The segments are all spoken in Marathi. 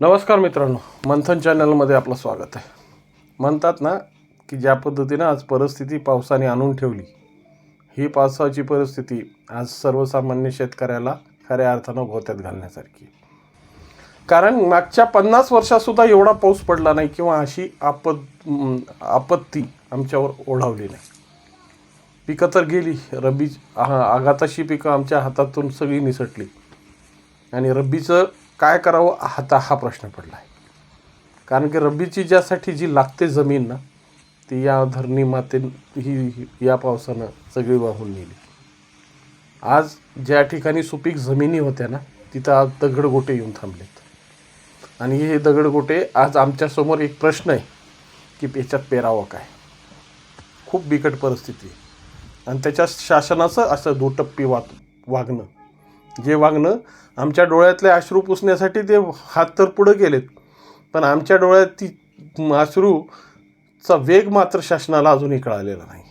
नमस्कार मित्रांनो मंथन चॅनलमध्ये आपलं स्वागत आहे. म्हणतात ना की ज्या पद्धतीनं आज परिस्थिती पावसाने आणून ठेवली ही पावसाची परिस्थिती आज सर्वसामान्य शेतकऱ्याला खऱ्या अर्थानं गोत्यात घालण्यासारखी कारण मागच्या पन्नास वर्षातसुद्धा एवढा पाऊस पडला नाही किंवा अशी आपत आपत्ती आमच्यावर ओढावली नाही. पिकं तर गेली रब्बी आघाताशी पिकं आमच्या हातातून सगळी निसटली. आणि रब्बीचं काय करावं? आता हा प्रश्न पडला आहे कारण की रब्बीची ज्यासाठी जी लागते जमीन ना ती या धरणी माते ही या पावसानं सगळी वाहून नेली. आज ज्या ठिकाणी सुपीक जमिनी होत्या ना तिथं आज दगडगोटे येऊन थांबलेत. आणि हे दगडगोटे आज आमच्यासमोर एक प्रश्न आहे की याच्यात पेरावं काय? खूप बिकट परिस्थिती आहे. आणि त्याच्या शासनाचं असं दुटप्पी वात वागणं. जे वागणं आमच्या डोळ्यातले अश्रू पुसण्यासाठी ते हात तर पुढं गेलेत. पण आमच्या डोळ्यात ती अश्रूचा वेग मात्र शासनाला अजूनही कळालेला नाही.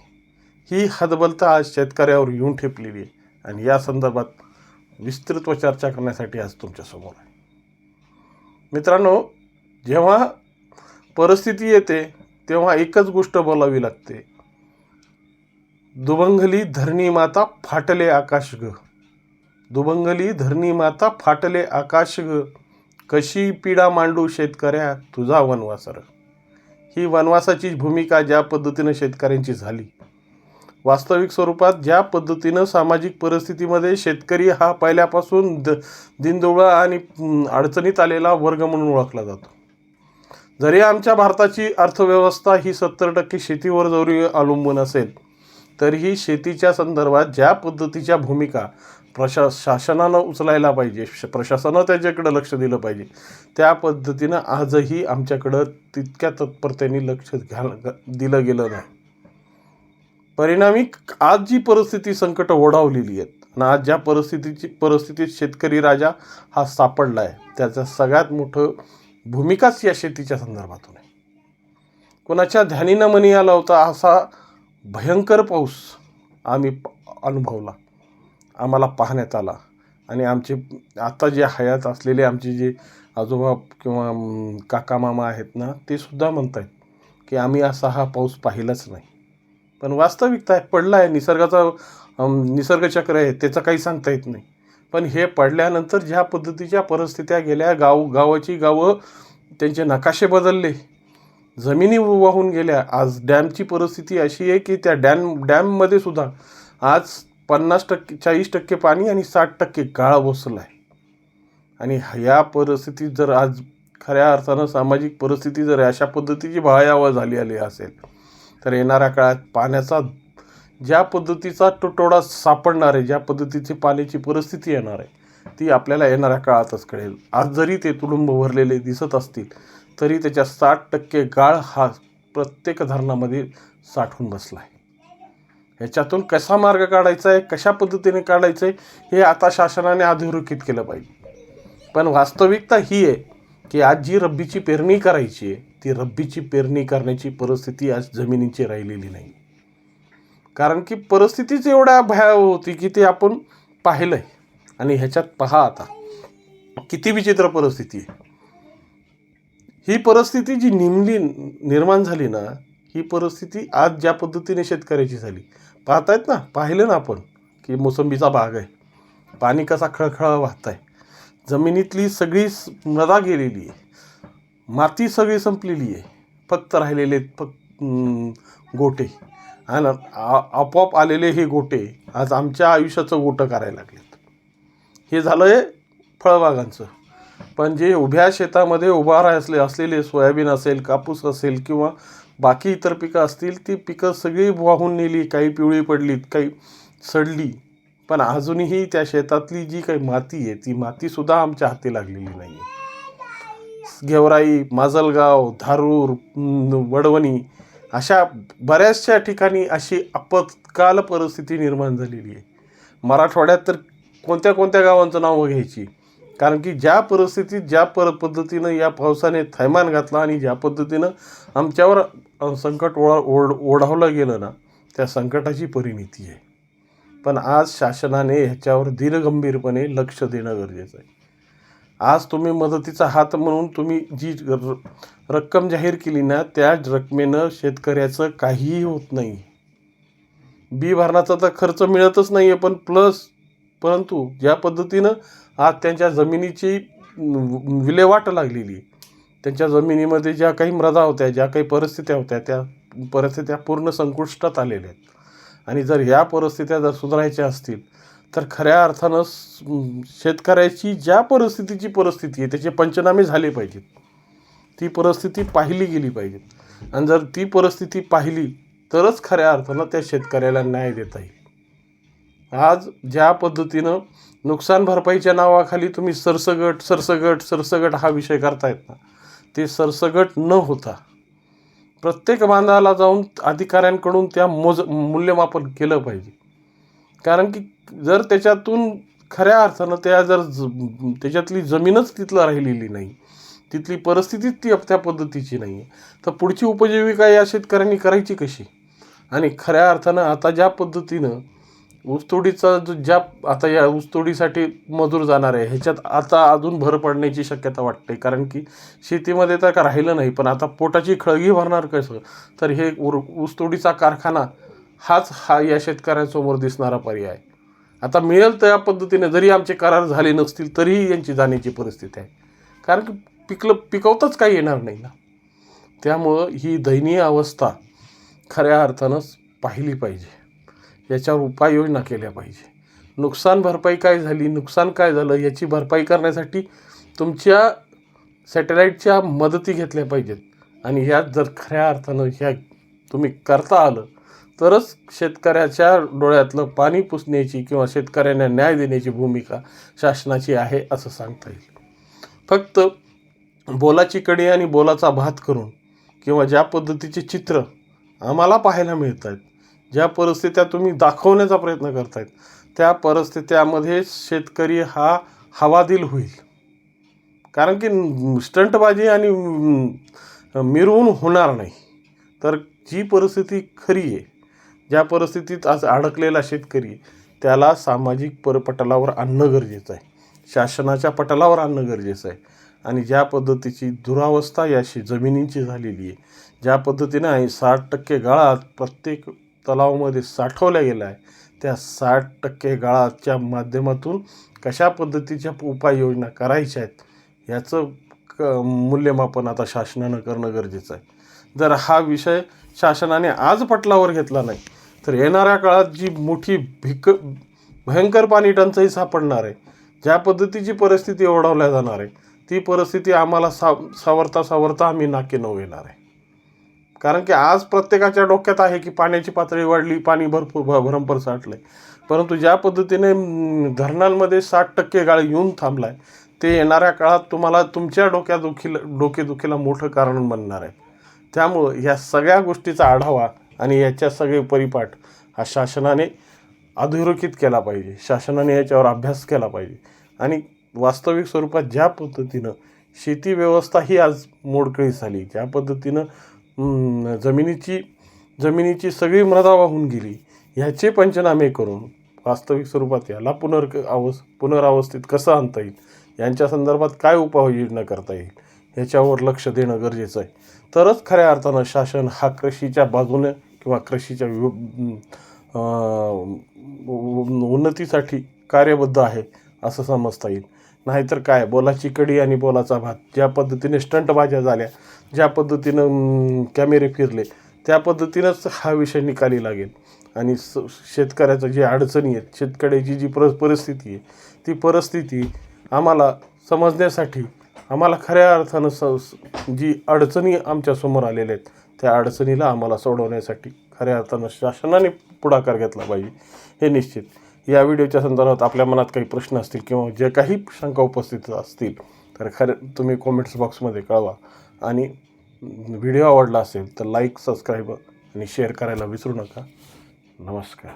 ही हदबलता आज शेतकऱ्यावर येऊन ठेपलेली आहे आणि या संदर्भात विस्तृत चर्चा करण्यासाठी आज तुमच्यासमोर आहे. मित्रांनो जेव्हा परिस्थिती येते तेव्हा एकच गोष्ट बोलावी लागते. दुभंगली धरणी माता फाटले आकाश ग. दुभंगली धरणी माता फाटले आकाश ग. कशी पीडा मांडू शेतकऱ्या तुझा वनवासर ही वनवासाची भूमिका ज्या पद्धतीनं शेतकऱ्यांची झाली. वास्तविक स्वरूपात ज्या पद्धतीनं सामाजिक परिस्थितीमध्ये शेतकरी हा पहिल्यापासून द दिनदोळा आणि अडचणीत आलेला वर्ग म्हणून ओळखला जातो. जरी आमच्या भारताची अर्थव्यवस्था ही सत्तर टक्के शेतीवर जरी अवलंबून असेल तरीही शेतीच्या संदर्भात ज्या पद्धतीच्या भूमिका प्रशा शासनानं उचलायला पाहिजे. श- प्रशासनानं त्याच्याकडं लक्ष दिलं पाहिजे. त्या पद्धतीनं आजही आमच्याकडं तितक्या तत्परतेने लक्ष घाल दिलं गेलं नाही. परिणामी आज जी परिस्थिती संकट ओढावलेली आहेत आणि आज ज्या परिस्थितीची परिस्थितीत शेतकरी राजा हा सापडला आहे त्याचं सगळ्यात मोठं भूमिकाच या शेतीच्या संदर्भातून आहे. कोणाच्या ध्यानीनं मनी आला होता असा भयंकर पाऊस आम्ही अनुभवला. आम्हाला पाहण्यात आला. आणि आमचे आता जे हयात असलेले आमचे जे आजोबा किंवा काका मामा आहेत ना ते सुद्धा म्हणत आहेत की आम्ही असा हा पाऊस पाहिलाच नाही. पण वास्तविकता आहे पडला आहे निसर्गाचा निसर्गचक्र आहे त्याचं काही सांगता येत नाही. पण हे पडल्यानंतर ज्या पद्धतीच्या परिस्थित्या गेल्या गाव गावाची गावं त्यांचे नकाशे बदलले. जमिनी वाहून गेल्या. आज डॅमची परिस्थिती अशी आहे की त्या डॅम डॅममध्ये सुद्धा आज पन्नास टक्के चाळीस टक्के पाणी आणि साठ टक्के गाळ बसला आहे आणि ह्या परिस्थितीत जर आज खऱ्या अर्थानं सामाजिक परिस्थिती जर अशा पद्धतीची भयावह झाली आली असेल तर येणाऱ्या काळात पाण्याचा ज्या पद्धतीचा तुटवडा सापडणार आहे ज्या पद्धतीची पाण्याची परिस्थिती येणार आहे ती आपल्याला येणाऱ्या काळातच कळेल. आज जरी ते तुडुंब भरलेले दिसत असतील तरी त्याच्या साठ टक्के गाळ हा प्रत्येक धरणामध्ये साठून बसला आहे ह्याच्यातून कसा मार्ग काढायचा आहे कशा पद्धतीने काढायचं आहे हे आता शासनाने अधोरेखित केलं पाहिजे. पण वास्तविकता ही आहे की आज जी रब्बीची पेरणी करायची आहे ती रब्बीची पेरणी करण्याची परिस्थिती आज जमिनीची राहिलेली नाही. कारण की परिस्थितीच एवढ्या भयाव होती की ते आपण पाहिलं आहे आणि ह्याच्यात पहा आता किती विचित्र परिस्थिती आहे. ही परिस्थिती जी निमली निर्माण झाली ना ही परिस्थिती आज ज्या पद्धतीने शेतकऱ्याची झाली. पाहतायत ना पाहिलं ना आपण की मोसंबीचा भाग आहे. पाणी कसा खळखळा वाहत आहे जमिनीतली सगळी मृदा गेलेली आहे. माती सगळी संपलेली आहे. फक्त राहिलेले फक्त गोटे. आणि आपोआप आलेले हे गोटे आज आमच्या आयुष्याचं गोटं करायला लागलेत. हे झालं आहे फळबागांचं. पण जे उभ्या शेतामध्ये उभा राहले असलेले सोयाबीन असेल कापूस असेल किंवा बाकी इतर पिकं असतील ती पिकं सगळी वाहून नेली काही पिवळी पडलीत काही सडली. पण अजूनही त्या शेतातली जी काही माती आहे ती मातीसुद्धा आमच्या हाती लागलेली नाही आहे गेवराई माजलगाव धारूर वडवणी अशा बऱ्याचशा ठिकाणी अशी आपत्काल परिस्थिती निर्माण झालेली आहे. मराठवाड्यात तर कोणत्या कोणत्या गावांचं नावं घ्यायची? कारण की ज्या परिस्थितीत ज्या पर पद्धतीनं या पावसाने थैमान घातला आणि ज्या पद्धतीनं आमच्यावर संकट ओढा ओढ ओढावलं गेलं ना त्या संकटाची परिणिती आहे. पण आज शासनाने ह्याच्यावर धीरगंभीरपणे लक्ष देणं गरजेचं आहे. आज तुम्ही मदतीचा हात म्हणून तुम्ही जी र रक्कम जाहीर केली ना त्या रकमेनं शेतकऱ्याचं काहीही होत नाही. बी भरणाचा तर खर्च मिळतच नाही आहे पण प्लस परंतु ज्या पद्धतीनं आज त्यांच्या जमिनीची विल्हेवाट लागलेली आहे. त्यांच्या जमिनीमध्ये ज्या काही मृदा होत्या ज्या काही परिस्थित्या होत्या त्या परिस्थित्या पूर्ण संकुष्टात आलेल्या आहेत. आणि जर ह्या परिस्थित्या जर सुधारायच्या असतील तर खऱ्या अर्थानं शेतकऱ्याची ज्या परिस्थितीची परिस्थिती आहे त्याचे पंचनामे झाले पाहिजेत. ती परिस्थिती पाहिली गेली पाहिजे आणि जर ती परिस्थिती पाहिली तरच खऱ्या अर्थानं त्या शेतकऱ्याला न्याय देता येईल. आज ज्या पद्धतीनं नुकसान भरपाईच्या नावाखाली तुम्ही सरसगट सरसगट सरसगट हा विषय करतायत ना ते सरसगट न होता प्रत्येक बांधाला जाऊन अधिकाऱ्यांकडून त्या मोज मूल्यमापन केलं पाहिजे. कारण की जर त्याच्यातून खऱ्या अर्थानं त्या जर ज त्याच्यातली जमीनच तिथलं राहिलेली नाही तिथली परिस्थितीच ती त्या पद्धतीची नाही आहे तर पुढची उपजीविका या शेतकऱ्यांनी करायची कशी? आणि खऱ्या अर्थानं आता ज्या पद्धतीनं ऊसतोडीचा जो ज्या आता या ऊसतोडीसाठी मजूर जाणार आहे ह्याच्यात आता अजून भर पडण्याची शक्यता वाटते. कारण की शेतीमध्ये तर का राहिलं नाही पण आता पोटाची खळगी भरणार कसं? तर हे उर ऊसतोडीचा कारखाना हाच हा या शेतकऱ्यांसमोर दिसणारा पर्याय. आता मिळेल त्या पद्धतीने जरी आमचे करार झाले नसतील तरीही यांची जाण्याची परिस्थिती आहे. कारण की पिकलं पिकवताच काही येणार नाही ना. त्यामुळं ही दयनीय अवस्था खऱ्या अर्थानंच पाहिली पाहिजे. याच्यावर उपाययोजना केल्या पाहिजे. नुकसान भरपाई काय झाली नुकसान काय झालं याची भरपाई करण्यासाठी तुमच्या सॅटेलाईटच्या मदती घेतल्या पाहिजेत. आणि ह्यात जर खऱ्या अर्थानं ह्या तुम्ही करता आलं तरच शेतकऱ्याच्या डोळ्यातलं पाणी पुसण्याची किंवा शेतकऱ्यांना न्याय देण्याची भूमिका शासनाची आहे असं सांगता येईल. फक्त बोलाची कडी आणि बोलाचा भात करून किंवा ज्या पद्धतीचे चित्र आम्हाला पाहायला मिळत आहेत ज्या परिस्थित्या तुम्ही दाखवण्याचा प्रयत्न करतायत त्या परिस्थित्यामध्ये शेतकरी हा हवादिल होईल. कारण की स्टंटबाजी आणि मिरवून होणार नाही. तर जी परिस्थिती खरी आहे ज्या परिस्थितीत आज अडकलेला शेतकरी त्याला सामाजिक परपटलावर आणणं गरजेचं आहे. शासनाच्या पटलावर आणणं गरजेचं आहे. आणि ज्या पद्धतीची दुरावस्था याशी जमिनींची झालेली आहे ज्या पद्धतीनं साठ टक्के गाळात प्रत्येक तलावामध्ये साठवल्या गेला आहे. त्या साठ टक्के गाळाच्या माध्यमातून कशा पद्धतीच्या उपाययोजना करायच्या आहेत याचं क मूल्यमापन आता शासनानं करणं गरजेचं आहे. जर हा विषय शासनाने आज पटलावर घेतला नाही तर येणाऱ्या काळात जी मोठी भिक भयंकर पाणी टंचाई सापडणार आहे ज्या पद्धतीची परिस्थिती ओढवल्या जाणार आहे ती परिस्थिती आम्हाला सा सावरता सावरता आम्ही नाके नऊ येणार आहे. कारण की आज प्रत्येकाच्या डोक्यात आहे की पाण्याची पातळी वाढली पाणी भरपूर भ भरंपर साठलं आहे परंतु ज्या पद्धतीने धरणांमध्ये साठ टक्के गाळ येऊन थांबला आहे ते येणाऱ्या काळात तुम्हाला तुमच्या डोक्यादुखीला डोकेदुखीला मोठं कारण बनणार आहे. त्यामुळं ह्या सगळ्या गोष्टीचा आढावा आणि याच्या सगळे परिपाठ हा शासनाने अधोरेखित केला पाहिजे. शासनाने याच्यावर अभ्यास केला पाहिजे. आणि वास्तविक स्वरूपात ज्या पद्धतीनं शेती व्यवस्था ही आज मोडकळी झाली ज्या पद्धतीनं जमिनीची जमिनीची सगळी मृदा वाहून गेली. ह्याचे पंचनामे करून वास्तविक स्वरूपात याला पुनर् अवस् पुनरावस्थित कसं आणता येईल? यांच्या संदर्भात काय उपाययोजना करता येईल? ह्याच्यावर लक्ष देणं गरजेचं आहे. तरच खऱ्या अर्थानं शासन हा कृषीच्या बाजूने किंवा कृषीच्या उन्नतीसाठी कार्यबद्ध आहे असं समजता येईल. नाहीतर काय? बोलाची कडी आणि बोलाचा भात. ज्या पद्धतीने स्टंटबाज्या झाल्या ज्या पद्धतीनं कॅमेरे फिरले त्या पद्धतीनंच हा विषय निकाली लागेल. आणि स शेतकऱ्याचं जी अडचणी आहेत शेतकऱ्याची जी पर परिस्थिती आहे ती परिस्थिती आम्हाला समजण्यासाठी आम्हाला खऱ्या अर्थानं स- जी अडचणी आमच्यासमोर आलेल्या आहेत त्या अडचणीला आम्हाला सोडवण्यासाठी खऱ्या अर्थानं शासनाने पुढाकार घेतला पाहिजे. हे निश्चित. या व्हिडिओच्या संदर्भात आपल्या मनात काही प्रश्न असतील किंवा जे काही शंका उपस्थित असतील तर खरं तुम्ही कॉमेंट्स बॉक्समध्ये कळवा. आणि व्हिडिओ आवडला असेल तर लाईक सबस्क्राईब आणि शेअर करायला विसरू नका. नमस्कार.